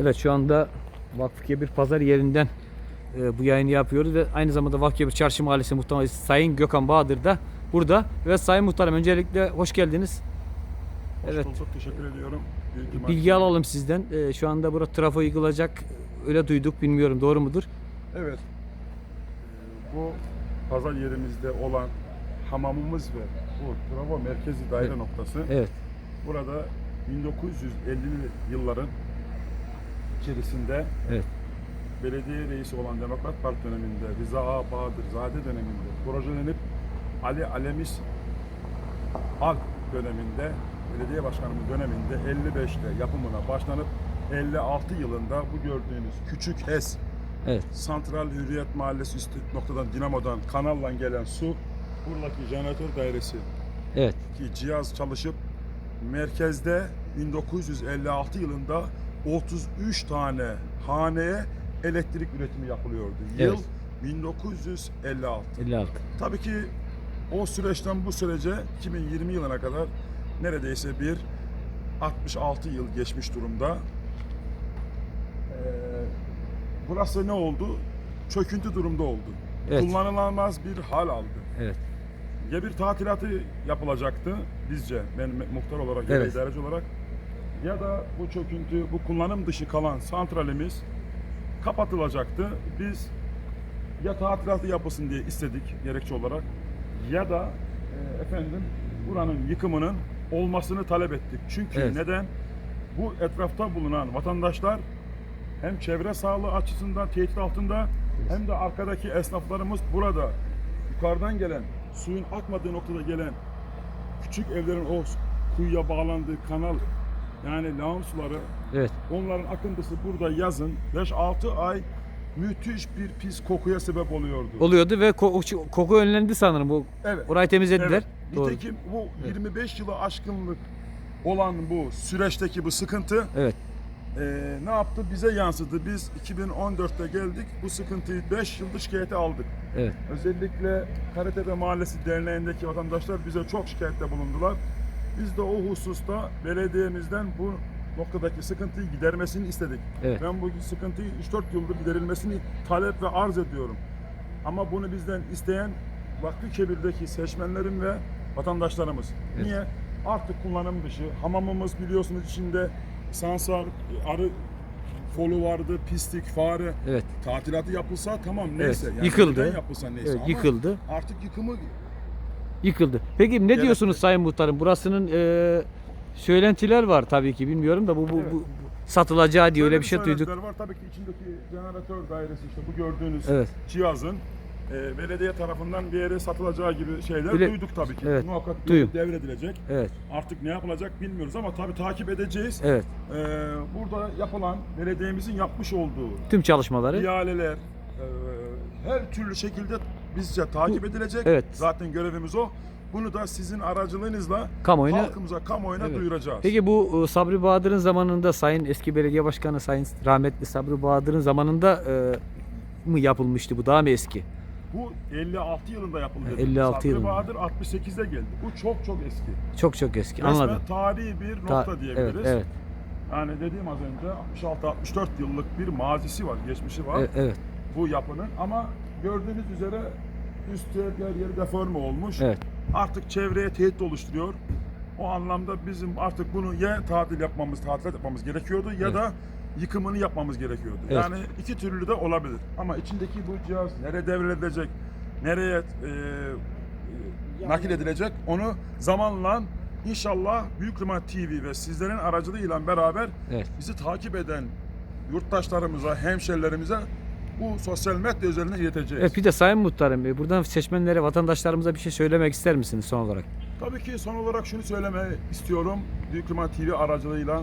Evet şu anda Vakfı Kebir Pazar yerinden e, bu yayını yapıyoruz ve aynı zamanda Vakfı Kebir Çarşı Mahallesi Muhtarı Sayın Gökhan Bahadır da burada. Evet Sayın Muhtarım öncelikle hoş geldiniz. Hoş Evet. bulduk, teşekkür ediyorum. Büyük Bilgi alalım sizden. E, şu anda burada trafo yıkılacak. Öyle duyduk. Bilmiyorum doğru mudur? Evet. Bu pazar yerimizde olan hamamımız ve bu Travo merkezi daire Evet. noktası Evet. burada 1950'li yılların içerisinde Evet. belediye reisi olan Demokrat Parti döneminde Rıza Ağa Bahadır Zade döneminde projelenip Ali Alemis Alp döneminde belediye başkanımız döneminde 55'te yapımına başlanıp 56 yılında bu gördüğünüz küçük HES Evet. Santral Hürriyet Mahallesi üstü noktadan dinamodan kanalla gelen su buradaki jeneratör dairesi Evet. ki cihaz çalışıp merkezde 1956 yılında 33 tane haneye elektrik üretimi yapılıyordu. Yıl Evet. 1956. 56. Tabii ki o süreçten bu sürece 2020 yılına kadar neredeyse bir 66 yıl geçmiş durumda. Ee, burası ne oldu? Çöküntü durumda oldu. Evet. Kullanılamaz bir hal aldı. Evet. Ya bir tatilatı yapılacaktı bizce, ben muhtar olarak ya da Evet. idareci olarak ya da bu çöküntü, bu kullanım dışı kalan santralimiz kapatılacaktı. Biz ya tatilatı yapılsın diye istedik gerekçe olarak ya da e, efendim buranın yıkımının olmasını talep ettik. Çünkü Evet. neden? Bu etrafta bulunan vatandaşlar hem çevre sağlığı açısından tehdit altında hem de arkadaki esnaflarımız burada yukarıdan gelen suyun akmadığı noktada gelen küçük evlerin o kuyuya bağlandığı kanal yani lağım suları Evet. onların akıntısı burada yazın 5-6 ay müthiş bir pis kokuya sebep oluyordu. Oluyordu ve ko- koku önlendi sanırım. Bu Evet. orayı temizlediler. Evet. Doğru. Nitekim bu 25 yılı aşkınlık olan bu süreçteki bu sıkıntı Evet. eee, ne yaptı? Bize yansıdı. Biz 2014'te geldik. Bu sıkıntıyı 5 yıldır şikayete aldık. Evet. Özellikle Karatepe Mahallesi Derneği'ndeki vatandaşlar bize çok şikayette bulundular. Biz de o hususta belediyemizden bu noktadaki sıkıntıyı gidermesini istedik. Evet. Ben bu sıkıntıyı 3-4 yıldır giderilmesini talep ve arz ediyorum. Ama bunu bizden isteyen Vakfı Kebir'deki seçmenlerim ve vatandaşlarımız. Evet. Niye? Artık kullanım dışı. Hamamımız biliyorsunuz içinde sansar, arı folu vardı, pislik, fare. Evet. Tatilatı yapılsa tamam neyse. Evet, Yani yıkıldı. yapılsa neyse Evet, ama yıkıldı. artık yıkımı Yıkıldı. Peki ne Evet. diyorsunuz Sayın Muhtarım? Burasının e, söylentiler var tabii ki bilmiyorum da bu, bu, Evet. bu- satılacağı diye öyle bir şey duyduk. var. Tabii ki içindeki jeneratör dairesi işte bu gördüğünüz Evet. cihazın e, belediye tarafından bir yere satılacağı gibi şeyler Öyle- duyduk tabii ki. Evet, Muhakkak duyum. devredilecek. Evet. Artık ne yapılacak bilmiyoruz ama tabii takip edeceğiz. Evet. E, burada yapılan belediyemizin yapmış olduğu Tüm çalışmaları. ihaleler e, her türlü şekilde bizce takip edilecek. evet. Zaten görevimiz o. Bunu da sizin aracılığınızla Kamuoyuna- halkımıza, kamuoyuna Evet. duyuracağız. Peki bu e, Sabri Bahadır'ın zamanında Sayın eski belediye başkanı Sayın rahmetli Sabri Bahadır'ın zamanında e, mı yapılmıştı bu daha mı eski? Bu 56 yılında yapıldı. 56 Sabri yılında. Bahadır 68'de geldi. Bu çok çok eski. Çok çok eski. Resmen Anladım. tarihi bir Ta- nokta diyebiliriz. Evet, evet, Yani dediğim az önce 66-64 yıllık bir mazisi var, geçmişi var evet, evet, bu yapının. Ama gördüğünüz üzere üstü her yeri deforme olmuş. evet. Artık çevreye tehdit oluşturuyor. O anlamda bizim artık bunu ya tatil yapmamız, tatilat yapmamız gerekiyordu ya Evet. da yıkımını yapmamız gerekiyordu. Evet. Yani iki türlü de olabilir. Ama içindeki bu cihaz nereye devredilecek, nereye e, e, nakil edilecek onu zamanla inşallah Büyük Rıma TV ve sizlerin aracılığıyla beraber evet. bizi takip eden yurttaşlarımıza, hemşerilerimize bu sosyal medya üzerinden ileteceğiz. Evet, bir de Sayın Muhtarım e, buradan seçmenlere, vatandaşlarımıza bir şey söylemek ister misiniz son olarak? Tabii ki son olarak şunu söylemeyi istiyorum. Büyük Rıma TV aracılığıyla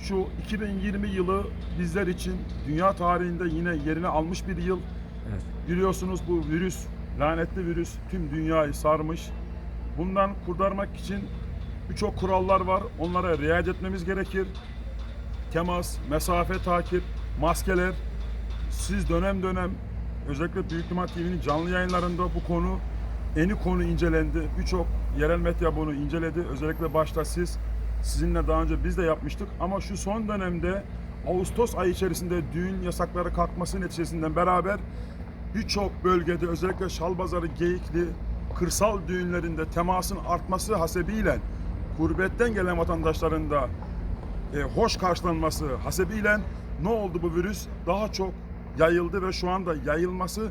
şu 2020 yılı bizler için dünya tarihinde yine yerini almış bir yıl. Evet. Biliyorsunuz bu virüs, lanetli virüs tüm dünyayı sarmış. Bundan kurtarmak için birçok kurallar var. Onlara riayet etmemiz gerekir. Temas, mesafe takip, maskeler. Siz dönem dönem özellikle Büyük Rıma TV'nin canlı yayınlarında bu konu eni konu incelendi. Birçok yerel medya bunu inceledi. Özellikle başta siz sizinle daha önce biz de yapmıştık ama şu son dönemde Ağustos ayı içerisinde düğün yasakları kalkması neticesinden beraber birçok bölgede özellikle Şalbazarı, Geyikli, kırsal düğünlerinde temasın artması hasebiyle kurbetten gelen vatandaşların da e, hoş karşılanması hasebiyle ne oldu bu virüs? Daha çok yayıldı ve şu anda yayılması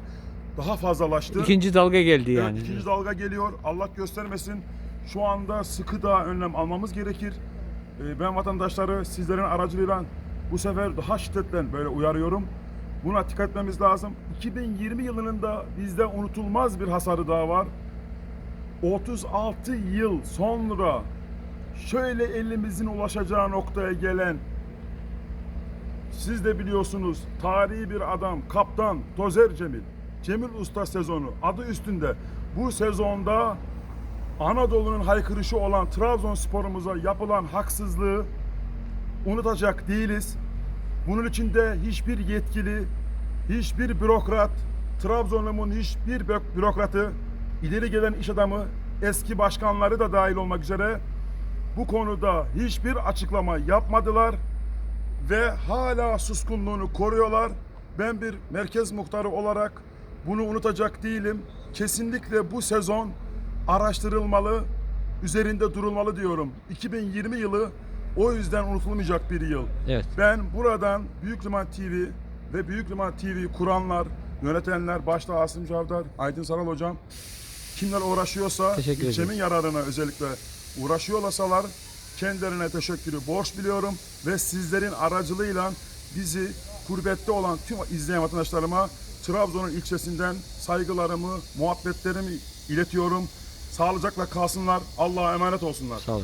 daha fazlalaştı. İkinci dalga geldi Evet, yani. ikinci dalga geliyor. Allah göstermesin. Şu anda sıkı daha önlem almamız gerekir. Ee, Ben vatandaşları sizlerin aracılığıyla bu sefer daha şiddetle böyle uyarıyorum. Buna dikkat etmemiz lazım. 2020 yılının da bizde unutulmaz bir hasarı daha var. 36 yıl sonra şöyle elimizin ulaşacağı noktaya gelen siz de biliyorsunuz tarihi bir adam, kaptan Tozer Cemil. Cemil Usta sezonu adı üstünde. Bu sezonda Anadolu'nun haykırışı olan Trabzonspor'umuza yapılan haksızlığı unutacak değiliz. Bunun için de hiçbir yetkili, hiçbir bürokrat, Trabzon'un hiçbir bü- bürokratı, ileri gelen iş adamı, eski başkanları da dahil olmak üzere bu konuda hiçbir açıklama yapmadılar ve hala suskunluğunu koruyorlar. Ben bir merkez muhtarı olarak bunu unutacak değilim. Kesinlikle bu sezon araştırılmalı, üzerinde durulmalı diyorum. 2020 yılı o yüzden unutulmayacak bir yıl. Evet. Ben buradan Büyük Liman TV ve Büyük Liman TV kuranlar, yönetenler, başta Asım Cavdar, Aydın Saral Hocam, kimler uğraşıyorsa ilçemin yararına özellikle uğraşıyorsalar kendilerine teşekkürü borç biliyorum ve sizlerin aracılığıyla bizi gurbette olan tüm izleyen vatandaşlarıma Trabzon'un ilçesinden saygılarımı, muhabbetlerimi iletiyorum. Sağlıcakla kalsınlar. Allah'a emanet olsunlar. Sağ olun.